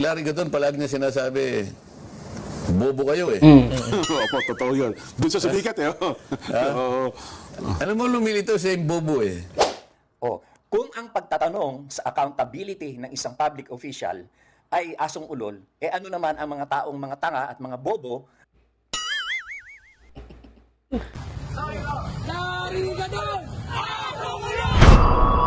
Larry Gaton palagi niya sinasabi, bobo kayo eh. Opo, totoo yun. Doon sa sumikat eh. oh. Alam mo, lumilito siya yung bobo eh. O, kung ang pagtatanong sa accountability ng isang public official ay asong ulol, eh ano naman ang mga taong mga tanga at mga bobo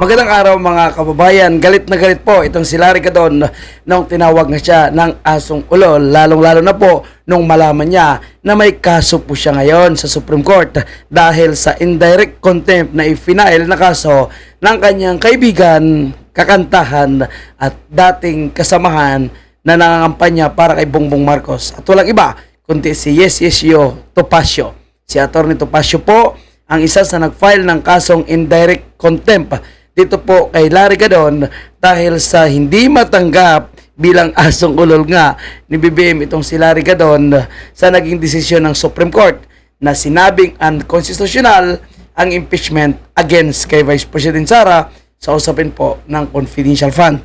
Magandang araw mga kababayan. Galit na galit po itong si Larry Gadon nung tinawag na siya ng asong ulol. Lalong-lalo na po nung malaman niya na may kaso po siya ngayon sa Supreme Court dahil sa indirect contempt na ifinail na kaso ng kanyang kaibigan, kakantahan at dating kasamahan na nangangampanya para kay Bongbong Marcos. At walang iba kundi si Yes Yes Yo Topacio. Si Atty. Topacio po ang isa sa nag-file ng kasong indirect contempt dito po kay Larry Gadon dahil sa hindi matanggap bilang asong ulol nga ni BBM itong si Larry Gadon sa naging desisyon ng Supreme Court na sinabing unconstitutional ang impeachment against kay Vice President Sara sa usapin po ng confidential fund.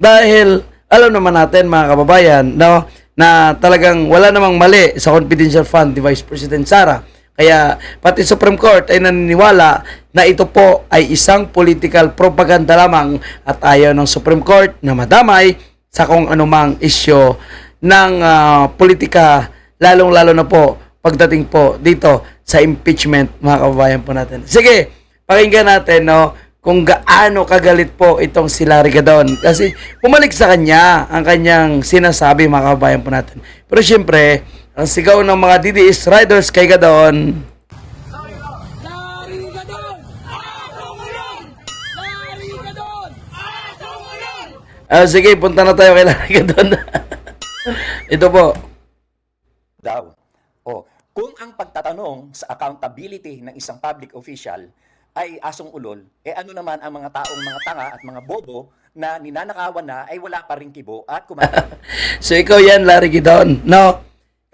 Dahil alam naman natin mga kababayan no, na talagang wala namang mali sa confidential fund ni Vice President Sara. Kaya pati Supreme Court ay naniniwala na ito po ay isang political propaganda lamang at ayaw ng Supreme Court na madamay sa kung anumang isyo ng ah, politika lalong-lalo na po pagdating po dito sa impeachment mga kababayan po natin. Sige, pakinggan natin no kung gaano kagalit po itong si Larry Gadon. Kasi pumalik sa kanya ang kanyang sinasabi mga kababayan po natin. Pero syempre, ang sigaw ng mga DDS riders kay ulan! ah, sige, punta na tayo kay Larry Gadon. Ito po. daw. O, kung ang pagtatanong sa accountability ng isang public official ay asong ulol, eh ano naman ang mga taong mga tanga at mga bobo na ninanakawan na ay wala pa rin kibo at kumakain. So ikaw yan, Larry Gadon. No?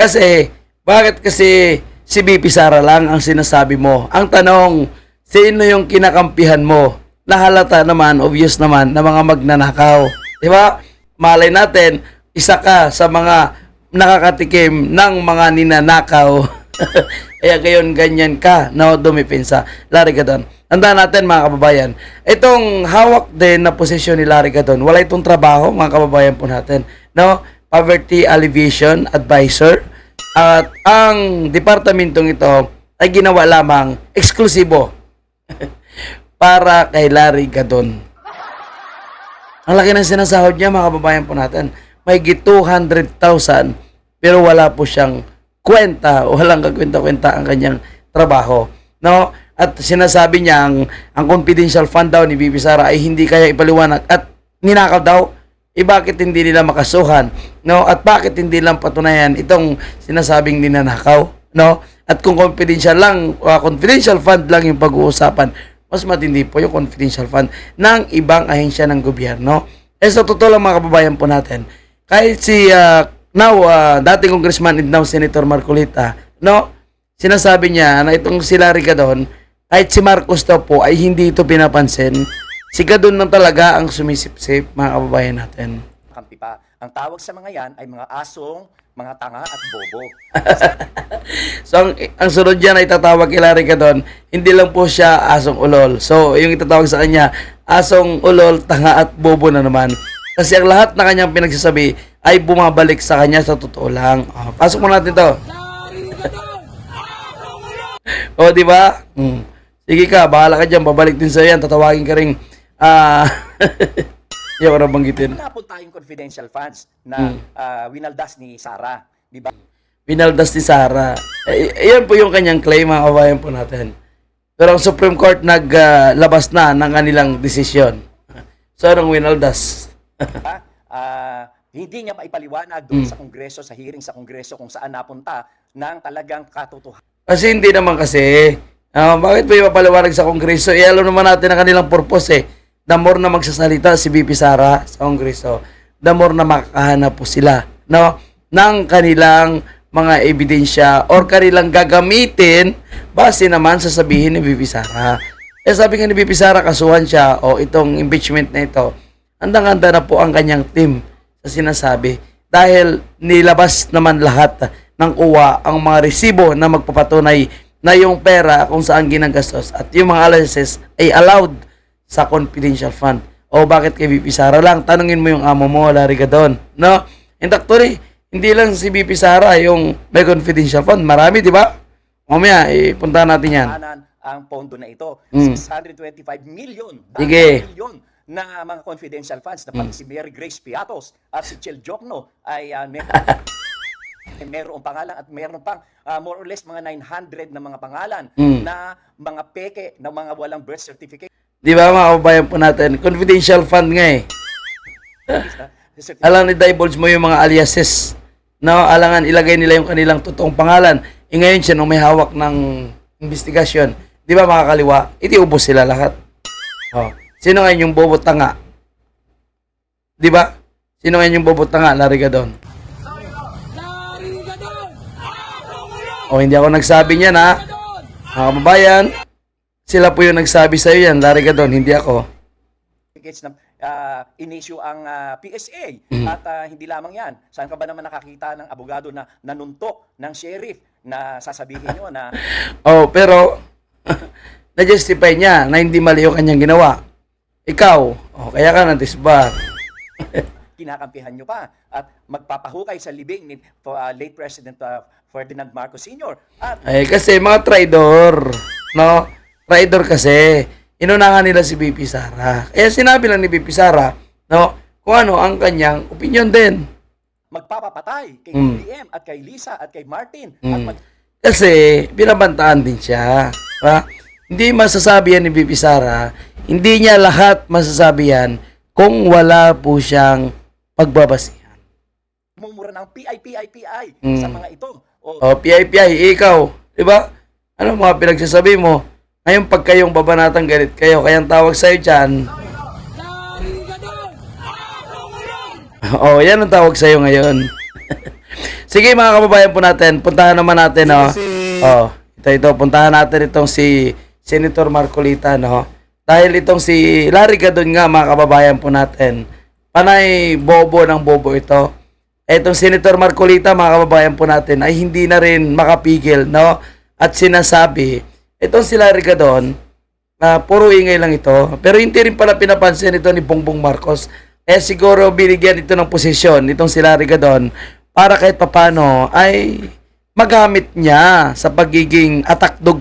Kasi, bakit kasi si BP Sara lang ang sinasabi mo? Ang tanong, sino yung kinakampihan mo? Nahalata naman, obvious naman, na mga magnanakaw. Di ba? Malay natin, isa ka sa mga nakakatikim ng mga ninanakaw. Kaya gayon ganyan ka na dumipensa. Larry Gadon. Tandaan natin mga kababayan, itong hawak din na posisyon ni Larry Gadon, wala itong trabaho mga kababayan po natin. No? Poverty Alleviation Advisor. At ang departamentong ito ay ginawa lamang eksklusibo para kay Larry Gadon. Ang laki ng sinasahod niya mga kababayan po natin. May 200,000 pero wala po siyang kwenta o walang kakwenta-kwenta ang kanyang trabaho. No? At sinasabi niya ang, ang confidential fund daw ni Bibi Sara ay hindi kaya ipaliwanag at ninakaw daw. Eh bakit hindi nila makasuhan? No? At bakit hindi lang patunayan itong sinasabing ninanakaw? No? At kung confidential lang, uh, confidential fund lang yung pag-uusapan, mas matindi po yung confidential fund ng ibang ahensya ng gobyerno. Eh sa totoo lang mga kababayan po natin, kahit si uh, now uh, dating congressman and now Senator Marcolita, no? Sinasabi niya na itong si Larry kahit si Marcos daw po ay hindi ito pinapansin. Si Gadon lang talaga ang sumisip-sip mga kababayan natin. kampi pa. Ang tawag sa mga yan ay mga asong, mga tanga at bobo. So, ang, ang sunod dyan ay tatawag kay Larry Gadon, hindi lang po siya asong ulol. So, yung itatawag sa kanya, asong ulol, tanga at bobo na naman. Kasi ang lahat na kanyang pinagsasabi ay bumabalik sa kanya sa totoo lang. Ah, pasok mo natin to. O, di ba? Hmm. Sige ka, bahala ka dyan. Babalik din sa yan. Tatawagin ka rin. Ah, hindi ako nabanggitin. Napunta yung confidential funds na ah, winaldas ni Sara. Di ba? Pinaldas ni Sara. Eh, yan po yung kanyang claim, mga kabayan po natin. Pero ang Supreme Court naglabas na ng kanilang desisyon. So, anong winaldas? Ah, hindi niya maipaliwanag doon sa Kongreso, sa hearing sa Kongreso kung saan napunta ng talagang katotohanan. Kasi hindi naman kasi. Ah, bakit ba ipapaliwanag sa Kongreso? Eh, alam naman natin ang kanilang purpose eh. The more na magsasalita si BP Sara sa Kongreso, the more na makakahanap po sila no, ng kanilang mga ebidensya or kanilang gagamitin base naman sa sabihin ni BP Sara. Eh sabi nga ni BP Sara, kasuhan siya o itong impeachment na ito, handang-handa na po ang kanyang team sa sinasabi dahil nilabas naman lahat ng kuwa ang mga resibo na magpapatunay na yung pera kung saan ginagastos at yung mga allowances ay allowed sa confidential fund. O bakit kay BP Sara lang? Tanungin mo yung amo mo, Larry Gadon. No? And actually, hindi lang si BP Sara yung may confidential fund. Marami, di ba? Mamaya, ipuntahan natin yan. Ang pondo na ito. Mm. 625 million. Sige. Mm. Million na mga confidential funds na pati si Mary Grace Piatos at si Chel Jokno ay uh, may mayroong pangalan at mayroon pang ah, more or less mga 900 na mga pangalan Mm. na mga peke na mga walang birth certificate Di ba mga kababayan po natin? Confidential fund nga eh. Alang ni-divulge mo yung mga aliases. No, alangan ilagay nila yung kanilang totoong pangalan. E ngayon siya nung may hawak ng investigasyon. Di ba mga kaliwa? Itiubos sila lahat. Oh. Sino ngayon yung bobo tanga? Di ba? Sino ngayon yung bobo tanga? Larry Gadon. Larry Gadon! Asong ulong! O hindi ako nagsabi niyan ha. Mga kababayan, sila po yung nagsabi sa iyo yan. Larry Gadon, hindi ako. certificates na ah, in-issue ang ah, PSA. Mm. At ah, hindi lamang yan. Saan ka ba naman nakakita ng abogado na nanuntok ng sheriff na sasabihin nyo na Oh, pero na-justify niya na hindi mali yung kanyang ginawa. Ikaw, oh, kaya ka na-disbar. kinakampihan nyo pa at magpapahukay sa libing ni ah, late President ah, Ferdinand Marcos Sr. At Ay, kasi mga traidor, no? Traidor kasi. Inunahan nila si BP Sara. Kaya sinabi lang ni BP Sara, no? Kung ano ang kanyang opinion din. magpapapatay kay Mm. BBM at kay Lisa at kay Martin at Mm. mag- Kasi binabantaan din siya. Ha? Hindi masasabi yan ni BP Sara, hindi niya lahat masasabi yan kung wala po siyang pagbabasihan. mumura ng PI, PI, PI Mm. sa mga ito. O, O, PI-PI, ikaw, di ba? Ano mga pinagsasabi mo? Ngayon, pag kayong babanatang galit kayo, kayang tawag sa'yo dyan, ulong! oh, yan ang tawag sa'yo ngayon. Sige mga kababayan po natin, puntahan naman natin, no? Kasi- Oh, ito, ito, puntahan natin itong si Senator Marcolita, no? Dahil itong si Larry Gadon nga, mga kababayan po natin, panay bobo ng bobo ito. Itong Senator Marcolita, mga kababayan po natin, ay hindi na rin makapigil, no? At sinasabi, itong si Larry Gadon, na puro ingay lang ito. Pero hindi rin pala pinapansin ito ni Bongbong Marcos. Kaya siguro binigyan ito ng posisyon itong si Larry Gadon para kahit papano ay magamit niya sa pagiging attack dog.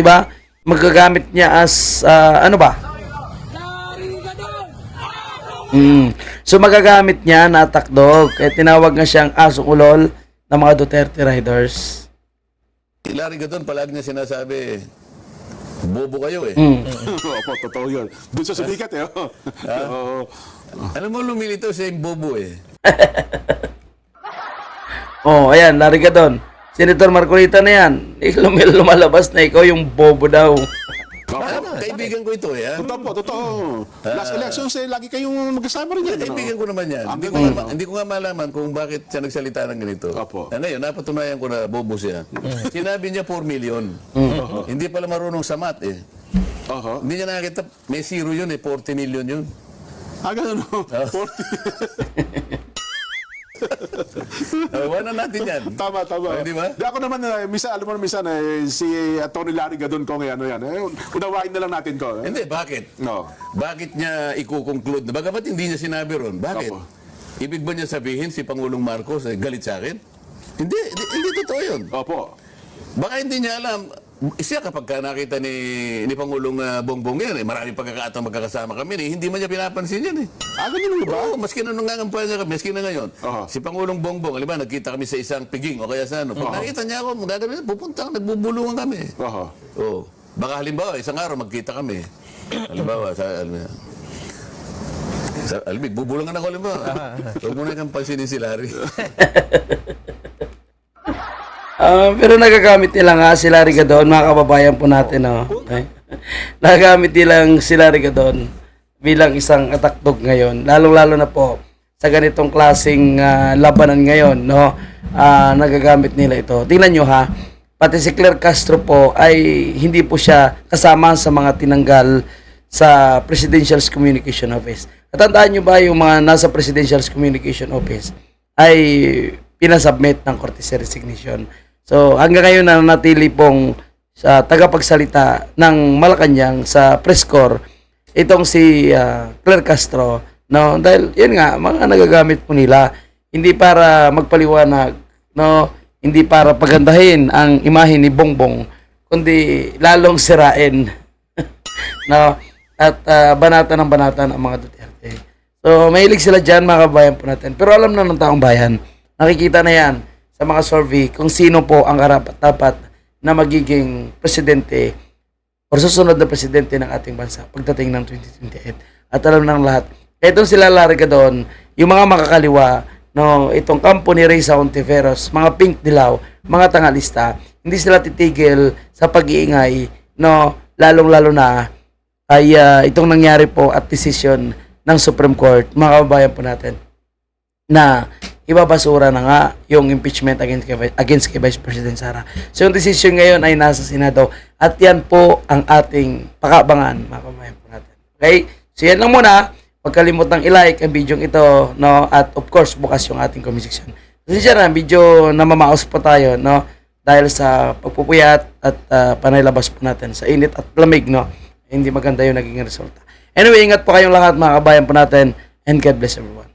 ba? Magagamit niya as ah, ano ba? Mm. So magagamit niya na attack dog. Kaya tinawag nga siyang asong ulol ng mga Duterte riders. Larry Gadon, palagi niya sinasabi, bobo kayo eh. Mm. Opo, totoo yun. Doon sa sumikat eh. oh. Oo. Alam mo, lumilito siya yung bobo eh. Oh, ayan, Larry Gadon. Senator Marcolita na yan. Lum- lumalabas na ikaw yung bobo daw. Ano, kaibigan ko ito eh. Totoo po, totoo. Last elections eh, lagi kayong magkasama rin yan. Kaibigan ko naman yan. Hindi ko, nga, hindi ko nga malaman kung bakit siya nagsalita ng ganito. Opo. Ah, ngayon, napatunayan ko na bobo siya. Sinabi niya 4 million. Hindi pala marunong sa math eh. Oho. Hindi niya nakakita, may zero yun eh, 40 million yun. Ah, ganun. no? 40. Uh, na natin yan. Tama, tama. Oh, di ba? Di ako naman, uh, misa, alam mo, misa eh, si Tony Larry Gadon ko ngayon, ano yan. Eh, unawain na lang natin ko. Eh. Hindi, bakit? No. Bakit niya ikukonclude? Bagamat hindi niya sinabi ron. Bakit? Opo. Ibig ba niya sabihin si Pangulong Marcos eh, galit sa akin? Hindi, hindi, hindi totoo yun. Opo. Baka hindi niya alam. Siya kapag ka nakita ni, ni Pangulong uh, Bongbong yan, eh, maraming pagkakataon magkakasama kami, eh, hindi man niya pinapansin yan eh. Ah, ganun ba? Oo, maski na nung nangampal niya kami, maski na ngayon. Aha. Si Pangulong Bongbong, alam nagkita kami sa isang piging o kaya sa ano. Pag Aha. nakita niya ako, magagano, pupunta, nagbubulungan kami. Oho. Oo. Baka halimbawa, isang araw magkita kami. Halimbawa, sa, alam mo, sa, alam bubulungan ako halimbawa. Huwag mo na kang pansinin si Larry. Ah, pero nagagamit nila nga si Larry Gadon, mga kababayan po natin, no? Okay. nagagamit nilang si Larry Gadon bilang isang atakdog ngayon. Lalong-lalo na po sa ganitong klasing ah, labanan ngayon, no? Ah, nagagamit nila ito. Tingnan nyo ha, pati si Claire Castro po ay hindi po siya kasama sa mga tinanggal sa Presidential Communication Office. Natandaan nyo ba yung mga nasa Presidential Communication Office ay pinasubmit ng Cortes Resignation. So hanggang ngayon na natili pong sa tagapagsalita ng Malacanang sa press corps itong si ah, Claire Castro no? Dahil yun nga mga nagagamit po nila hindi para magpaliwanag no? Hindi para pagandahin ang imahe ni Bongbong kundi lalong sirain no? At ah, banatan ng banatan ang mga Duterte. So mahilig sila dyan mga kabayan po natin. Pero alam na ng taong bayan nakikita na yan sa mga survey kung sino po ang karapat dapat na magiging presidente or susunod na presidente ng ating bansa pagdating ng 2028. At alam ng lahat, itong sila Larga doon, yung mga makakaliwa, no, itong kampo ni Reza Ontiveros, mga pink dilaw, mga tangalista, hindi sila titigil sa pag-iingay, no, lalong-lalo na ay ah, itong nangyari po at decision ng Supreme Court, mga kababayan po natin, na ibabasura na nga yung impeachment against kay, against kay Vice President Sara. So yung decision ngayon ay nasa Senado at yan po ang ating pakabangan mga kababayan po natin. Okay? So yan lang muna. Huwag kalimutang i-like ang video ito, no? At of course, bukas yung ating comment section. Kasi na, video na mamaos pa tayo, no? Dahil sa pagpupuyat at ah, panaylabas po natin sa init at lamig, no? Hindi maganda yung naging resulta. Anyway, ingat po kayong lahat mga kabayan po natin and God bless everyone.